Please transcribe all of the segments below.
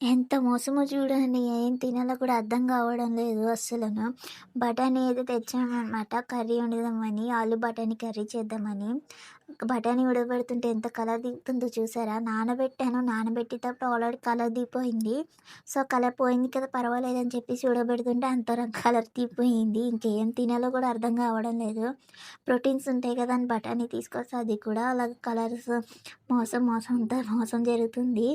ఎంత మోసమో చూడండి. ఏం తినాలో కూడా అర్థం కావడం లేదు అస్సలను బఠానీ అయితే తెచ్చామనమాట కర్రీ వండుదామని. ఆలు బఠానీ కర్రీ చేద్దామని. బఠానీ ఉడకబెడుతుంటే ఎంత కలర్ దిగుతుందో చూసారా? నానబెట్టాను. నానబెట్టేటప్పుడు ఆల్రెడీ కలర్ దిగిపోయింది. సో, కలర్ పోయింది కదా పర్వాలేదని చెప్పేసి ఉడకబెడుతుంటే అంతరం కలర్ దిగిపోయింది. ఇంకేం తినాలో కూడా అర్థం కావడం లేదు. ప్రోటీన్స్ ఉంటాయి కదా అని బఠానీ తీసుకొస్తే అది కూడా అలాగ కలర్స్ మోసం మోసం అంతా మోసం జరుగుతుంది.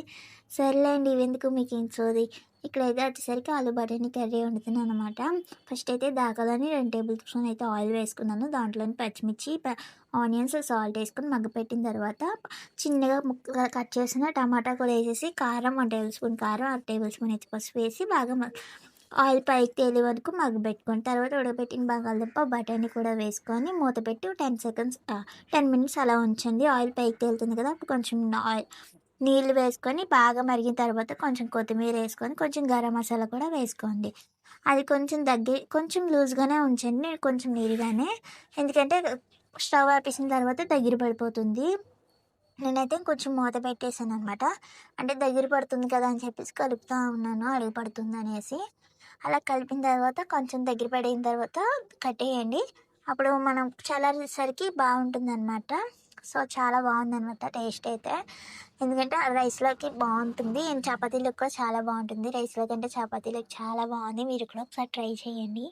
సర్లేండి ఇవెందుకు మీకేం సోది. ఇక్కడైతే వచ్చేసరికి ఆలు బఠానీ కర్రీ వండుతున్నాననమాట. ఫస్ట్ అయితే దాకాలని రెండు టేబుల్ స్పూన్ అయితే ఆయిల్ వేసుకున్నాను. దాంట్లోని పచ్చిమిర్చి, ఆనియన్స్, సాల్ట్ వేసుకొని మగ్గపెట్టిన తర్వాత చిన్నగా ముక్కగా కట్ చేసిన టమాటా కూడా వేసేసి కారం వన్ టేబుల్ స్పూన్ కారం, 1 టేబుల్ స్పూన్ అయితే పసుపు వేసి బాగా ఆయిల్ పైకి తేలి వరకు మగ్గబెట్టుకొని తర్వాత ఉడకబెట్టిన బంగాళదుంప, బఠానీ కూడా వేసుకొని మూత పెట్టి 10 సెకండ్స్ టెన్ మినిట్స్ అలా ఉంచండి. ఆయిల్ పైకి తేలుతుంది కదా! అప్పుడు కొంచెం ఆయిల్ నీళ్ళు వేసుకొని బాగా మరిగిన తర్వాత కొంచెం కొత్తిమీర వేసుకొని కొంచెం గరం మసాలా కూడా వేసుకోండి. అది కొంచెం దగ్గర కొంచెం లూజ్‌గానే ఉంచండి. కొంచెం నీరుగానే. ఎందుకంటే స్టవ్ ఆపేసిన తర్వాత దగ్గర పడిపోతుంది. నేనైతే కొంచెం మూత పెట్టేసాననమాట. అంటే దగ్గర పడుతుంది కదా అని చెప్పేసి కలుపుతూ ఉన్నాను అడుగు పడుతుందనేసి. అలా కలిపిన తర్వాత కొంచెం దగ్గర పడిన తర్వాత కట్టేయండి. అప్పుడు మనం చల్లారేసరికి బావుంటుందనమాట. సో, చాలా బాగుందనమాట టేస్ట్ అయితే. ఎందుకంటే రైస్‌లోకి బాగుంటుంది అండ్ చపాతీలకు కూడా చాలా బాగుంటుంది రైస్‌లో కంటే చపాతీలకు చాలా బాగుంది మీరు కూడా ఒకసారి ట్రై చేయండి.